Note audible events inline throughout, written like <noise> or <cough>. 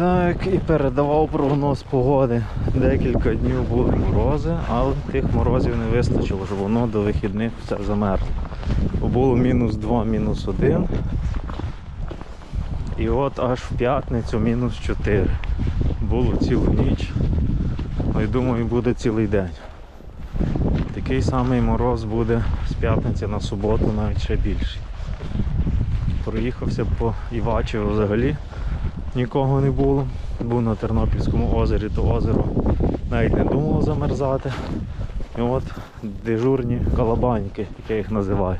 Так, і передавав прогноз погоди. Декілька днів були морози, але тих морозів не вистачило, щоб воно до вихідних все замерзло. Було мінус 2, мінус 1. І от аж в п'ятницю мінус 4. Було цілу ніч. Ну і думаю, буде цілий день. Такий самий мороз буде з п'ятниці на суботу, навіть ще більший. Проїхався по Івачеву взагалі нікого не було. Був на Тернопільському озері, то озеро навіть не думало замерзати. І от дежурні калабаньки, як я їх називаю.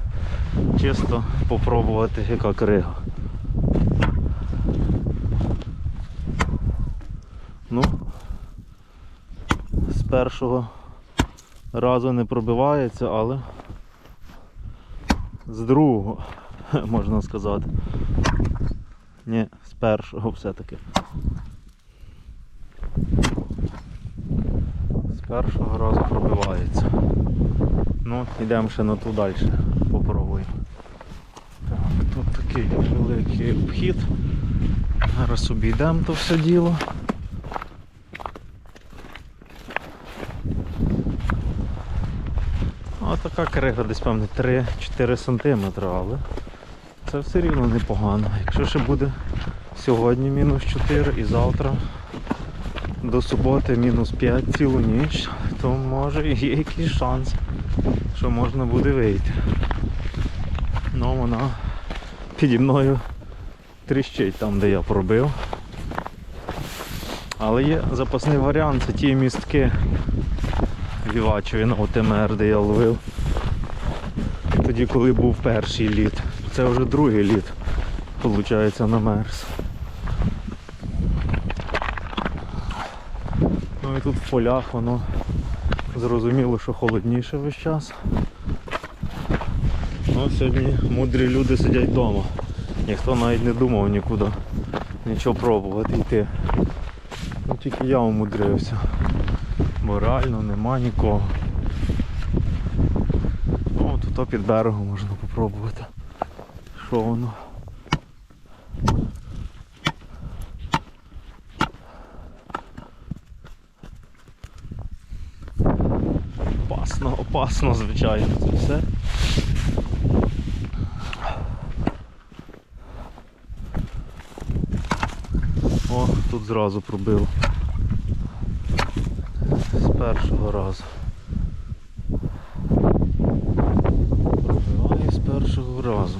Чисто попробувати, яка крига. Ну, з першого разу не пробивається, але з другого, <laughs> можна сказати. Ні, з першого все-таки. З першого разу пробивається. Ну, йдемо ще на ту далі. Попробуємо. Так, тут такий великий обхід. Зараз обійдемо то все діло. Ось така крига десь певне 3-4 см, але це все рівно непогано. Якщо ще буде сьогодні мінус 4 і завтра до суботи мінус 5 цілу ніч, то може є якийсь шанс, що можна буде вийти. Ну вона піді мною тріщить там, де я пробив. Але є запасний варіант, це ті містки в Івачеві на ОТМР, де я ловив. Тоді, коли був перший лід. Це вже другий лід, виходить, на мерз. Ну і тут в полях воно зрозуміло, що холодніше весь час. Ну, сьогодні мудрі люди сидять вдома. Ніхто навіть не думав нікуди нічого пробувати йти. Ну, тільки я умудрився. Бо нема нікого. Ну, тут під берегом можна попробувати. Що воно? Опасно, опасно, звичайно, це все. О, тут зразу пробило. З першого разу. Пробиває з першого разу.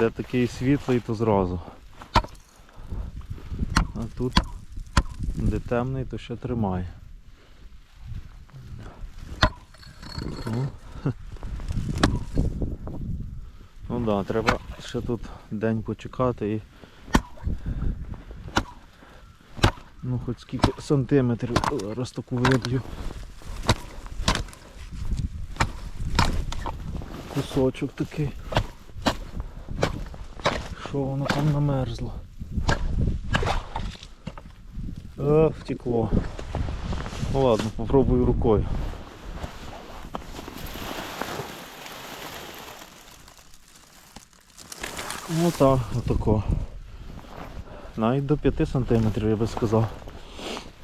Де такий світлий, то зразу. А тут, де темний, то ще тримає. О. Ну так, да, треба ще тут день почекати і ну хоч скільки сантиметрів зараз таку виб'ю. Кусочок такий. Що воно там намерзло? О, втекло. Ну ладно, попробую рукою. Ну так, отако. Навіть до 5 сантиметрів я би сказав.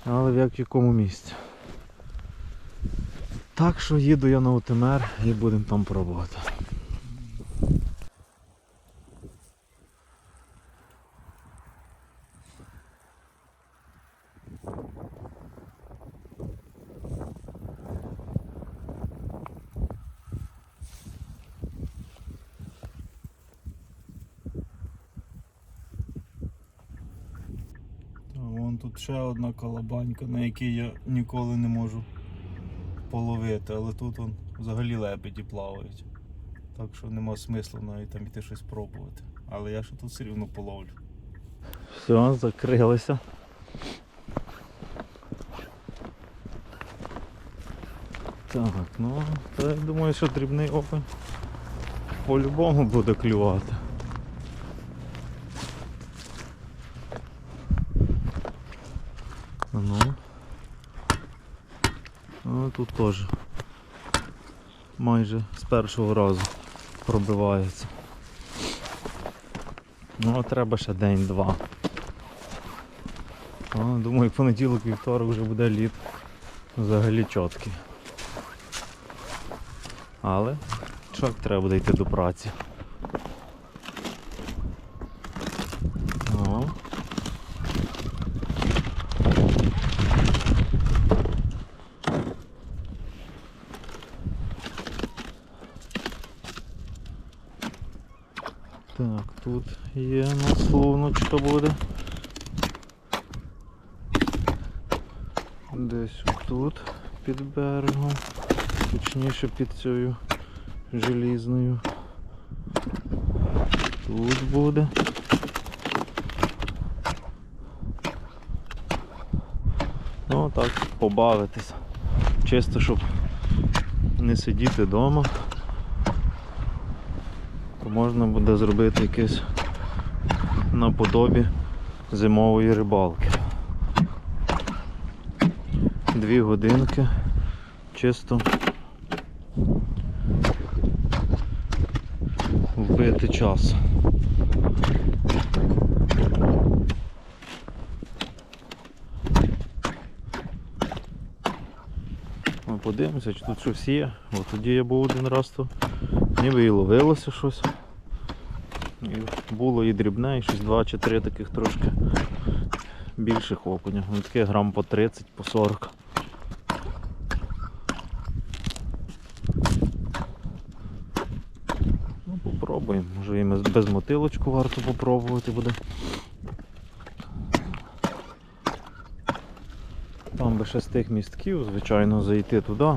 Але як в якому місці. Так що їду я на ОТМР і будемо там пробувати. А Вон ще одна колобанька, на якій я ніколи не можу половити, але тут вон взагалі лебеді плавають. Так що нема смислу навіть там іти щось пробувати. Але я ще тут все рівно половлю. Все, закрилися. Так, ну, то я думаю, що дрібний окунь по-любому буде клювати. Ну. Ну тут теж майже з першого разу пробивається. Ну а треба ще день-два. Думаю, понеділок, вівторок вже буде лід взагалі чіткий. Але чок треба буде йти до праці. О. Так, тут є у нас луночка буде. Десь тут під берегом, точніше під цією желізною. Тут буде. Ну так, побавитись. Чисто, щоб не сидіти вдома, то можна буде зробити якесь наподобі зимової рибалки. Дві годинки чисто вбити час. Подивимося, чи тут щось є. От тоді я був один раз, то ніби і ловилося щось. І було і дрібне, і щось два чи три таких трошки більших окуня. Ну, таке грам по 30, по 40. Ну, попробуємо. Може і без мотилочку варто попробувати буде. Там би ще з тих містків, звичайно, зайти туди.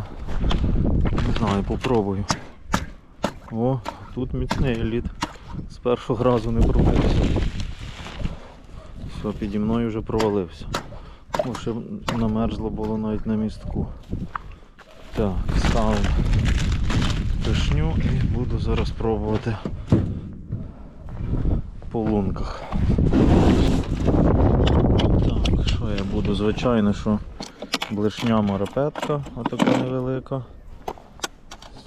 Не знаю, попробую. О, тут міцний лід. Першого разу не пробився. Все, піді мною вже провалився. Ще намерзло було навіть на містку. Так, ставимо тишню і буду зараз пробувати по лунках. Так, що я буду? Звичайно, що блишня марапетка, отака невелика.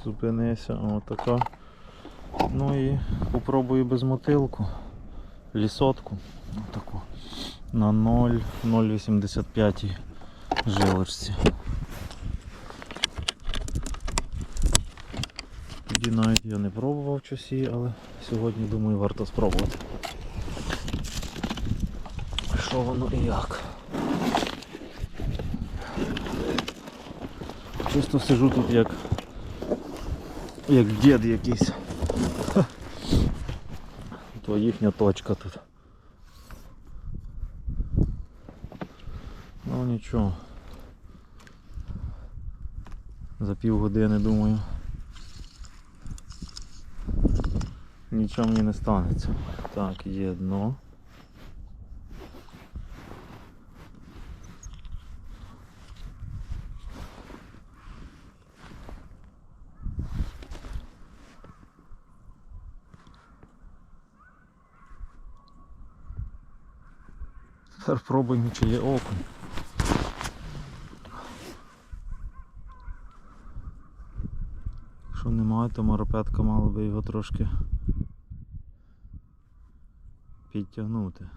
Зупинися, отака. Ну і попробую без мотилку. Лісотку. Отаку. На 0,085 жилочці. Тоді навіть я не пробував часі, але сьогодні думаю варто спробувати. Що воно і як. Чисто сижу тут як як дід якийсь. То їхня точка тут. Ну нічого. За півгодини думаю. Нічого мені не станеться. Так, є дно. Тепер пробуємо, чи є окунь. Якщо немає, то моропетка мала би його трошки підтягнути.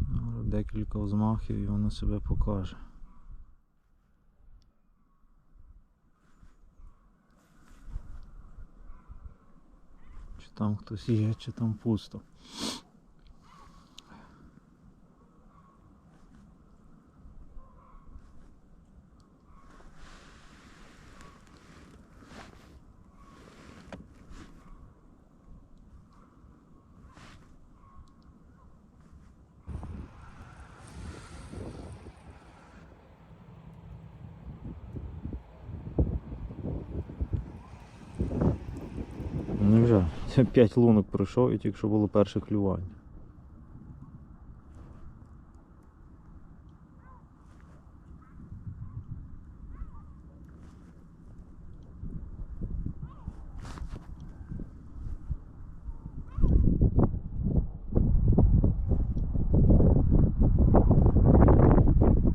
Ну, Декілька взмахів і воно себе покаже. Там хтось є, чи там пусто. <laughs> П'ять лунок пройшов і тільки що було перше клювання.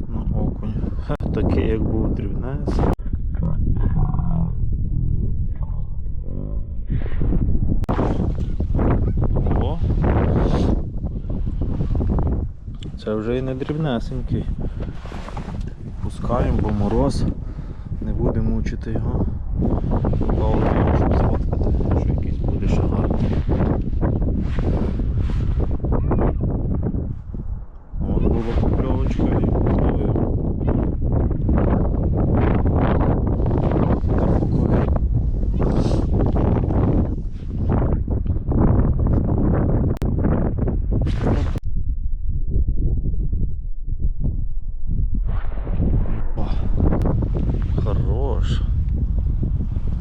Ну, окунь. <laughs> Такий, як був дрібнесний. Це вже і не дрібнесенький. Пускаємо, бо мороз. Не будемо мучити його. Бавити, щоб сфоткати, що якийсь буде ще гарний. От була покльовочка і зловив. Карпуковий. О,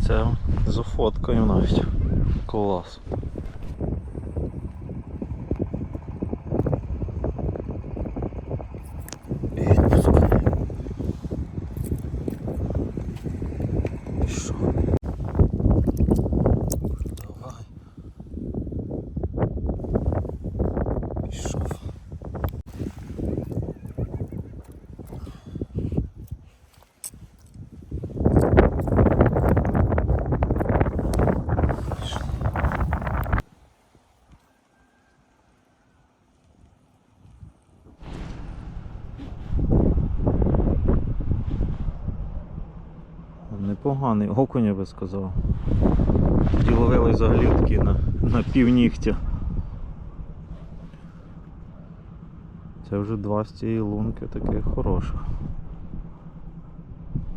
Це зафоткаю навіть. Клас. Відпускай. Пішов. Давай. Пішов. Непоганий, окунь я би сказав. Тоді ловили взагалі такі на, на півнігтя. Це вже два з цієї лунки таких хороших.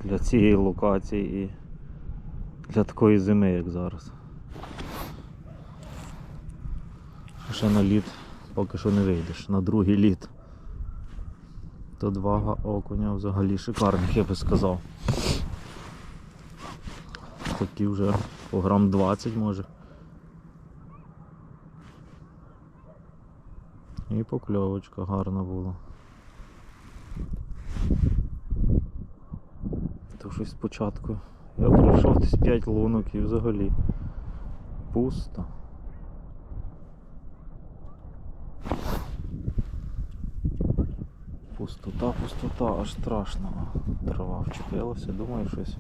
Для цієї локації і для такої зими, як зараз. Ще на лід поки що не вийдеш, на другий лід. То два окуня взагалі шикарних, я би сказав. Такі вже по грам 20 може. І покльовочка гарна була. То щось спочатку. Я пройшов десь 5 лунок і взагалі пусто. Пустота, пустота, аж страшно. Трава вчепилася, думаю, щось.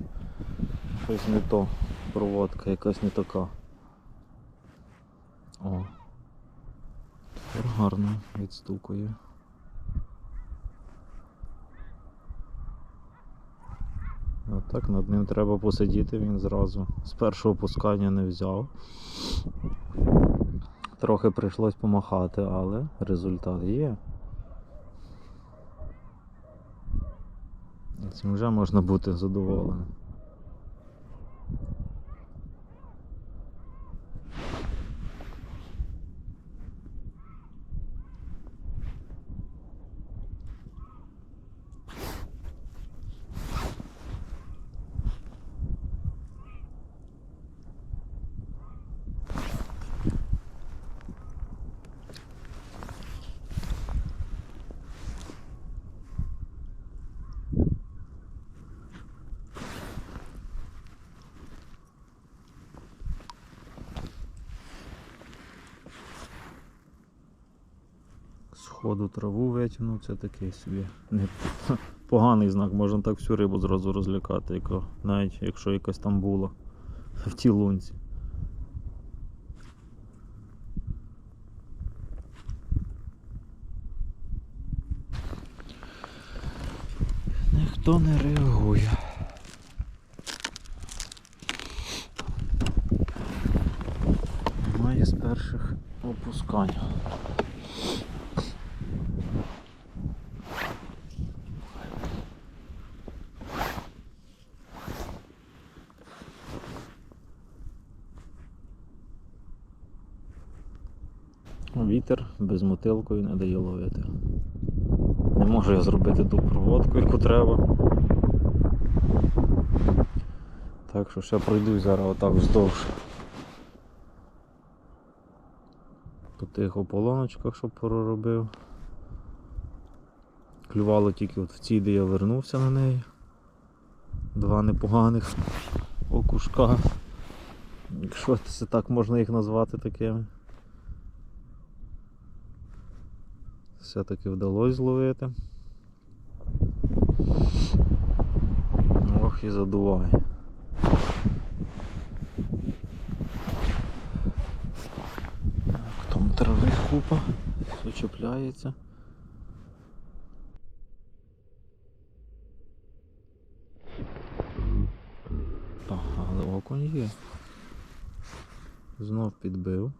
Щось не то. Проводка якась не така. О. Тепер гарно відстукує. Отак над ним треба посидіти, він зразу з першого пускання не взяв. Трохи прийшлось помахати, але результат є. Цим вже можна бути задоволеним. Траву витягнув, це такий собі не <laughs> поганий знак, можна так всю рибу зразу розлякати, яка, навіть якщо якась там була в тій лунці. Ніхто не реагує. Немає з перших опускань. Вітер без мотилкою не дає ловити. Не можу я зробити ту проводку, яку треба. Так що ще пройдусь зараз отак вздовж. По тих ополоночках, що проробив. Клювало тільки от в цій, де я вернувся на неї. Два непоганих окушка. Якщо це так можна їх назвати такими. Все-таки вдалося зловити. трохи задуває. Так, там трави купа, все чіпляється. Так, але окунь є. Знов підбив.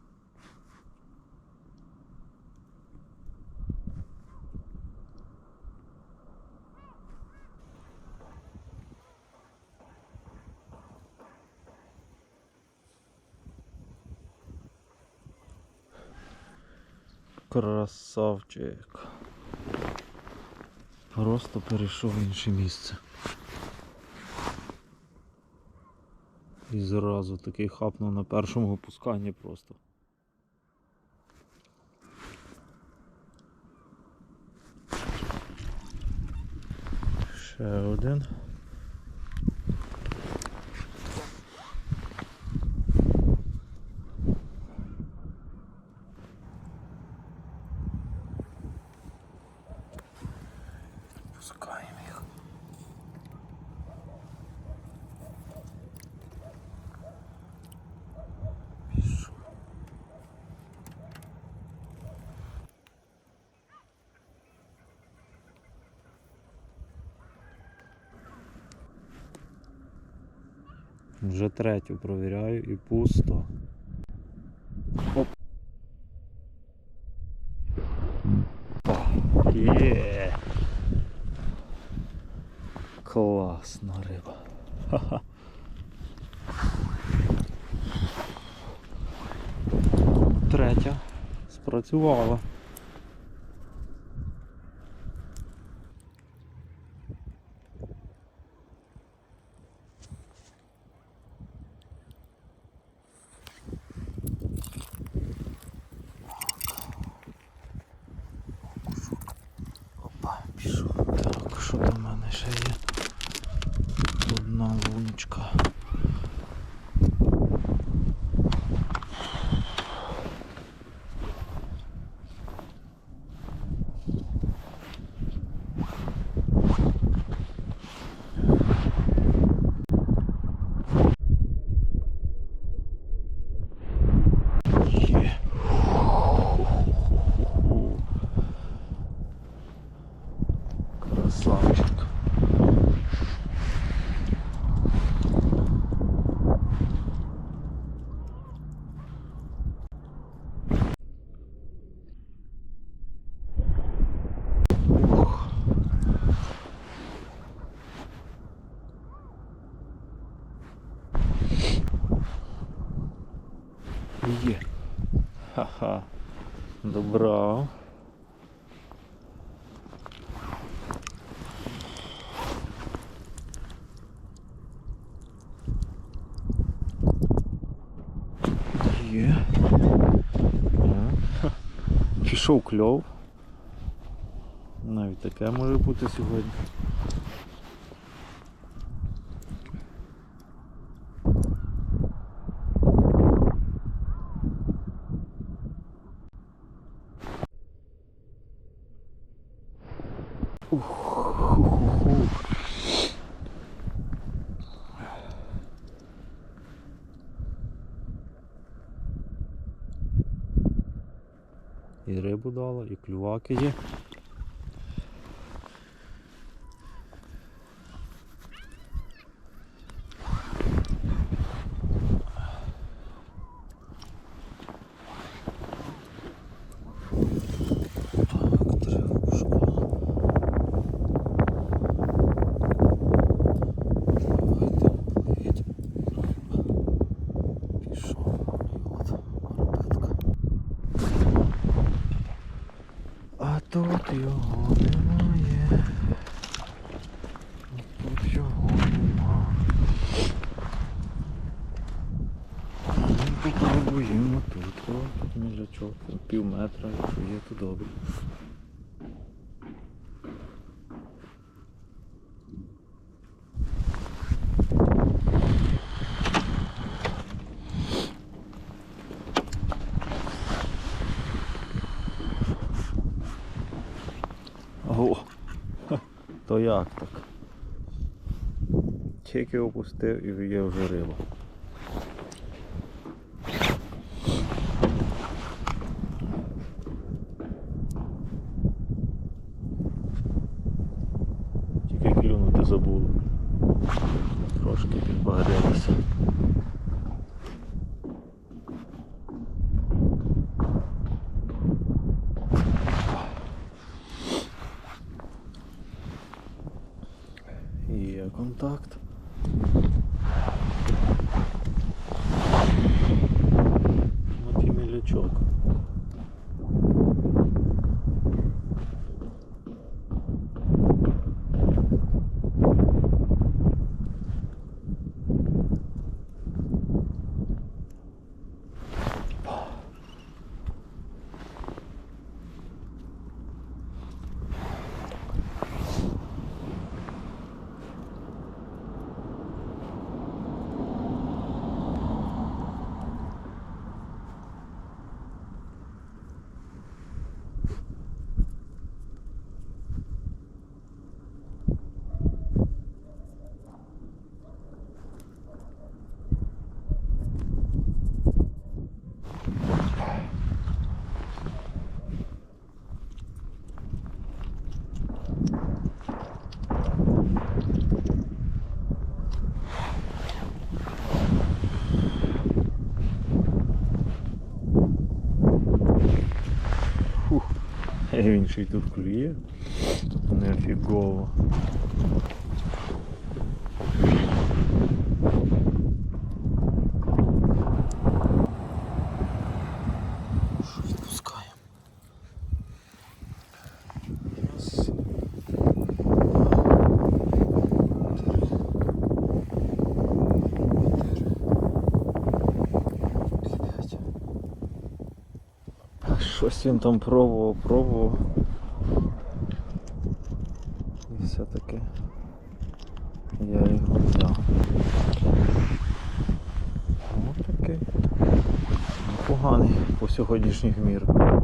Красавчик. Просто перейшов в інше місце. І зразу такий хапнув на першому опусканні просто. Ще один. Вже третю провіряю і пусто. Оп. Є. Класна риба. Третя спрацювала. Опа, пішов. Так, що там в мене ще є? Одна луночка. Є. Красавчик. Ух. Є. Ха-ха. Добра. Є. Пішов кльов. Навіть таке може бути сьогодні. Ух-ху-ху-ху. І рибу дала, і клюваки є. Так, тривушка. Давайте плить. Пішов. І от арбетка. А тут його немає. Тут його нема. Ми попробуємо тут. О, тут міжачок. Пів метра, якщо є, то добре. О, то як так? Тільки опустив і є вже риба. І Він ще й тут клює. Нефігово. Що Щось він там пробував, пробував. І все-таки я його взяв. Ось такий. Поганий по сьогоднішніх мірках.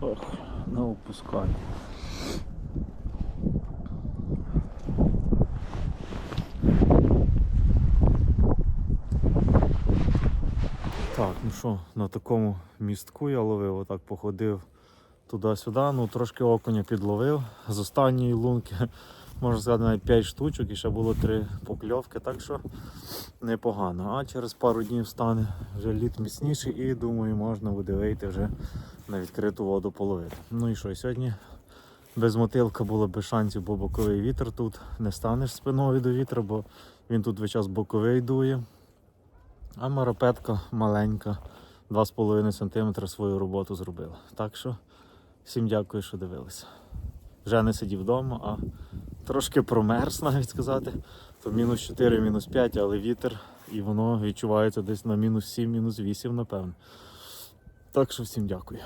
Ох, не опускай. Так, ну що, на такому містку я ловив, отак походив туди-сюди, ну трошки окуня підловив. З останньої лунки, <laughs> можна сказати, навіть 5 штучок і ще було 3 покльовки, так що непогано. А через пару днів стане вже лід міцніший і думаю, можна буде вийти вже на відкриту воду половити. Ну і що, сьогодні без мотилка було без шансів, бо боковий вітер тут. Не станеш спиною до вітру, бо він тут весь час боковий дує. А марапетка маленька, 2,5 см свою роботу зробила. Так що всім дякую, що дивилися. Вже не сидів вдома, а трошки промерз, навіть сказати. То мінус 4, мінус 5, але вітер, і воно відчувається десь на мінус 7, мінус 8, напевно. Так що всім дякую.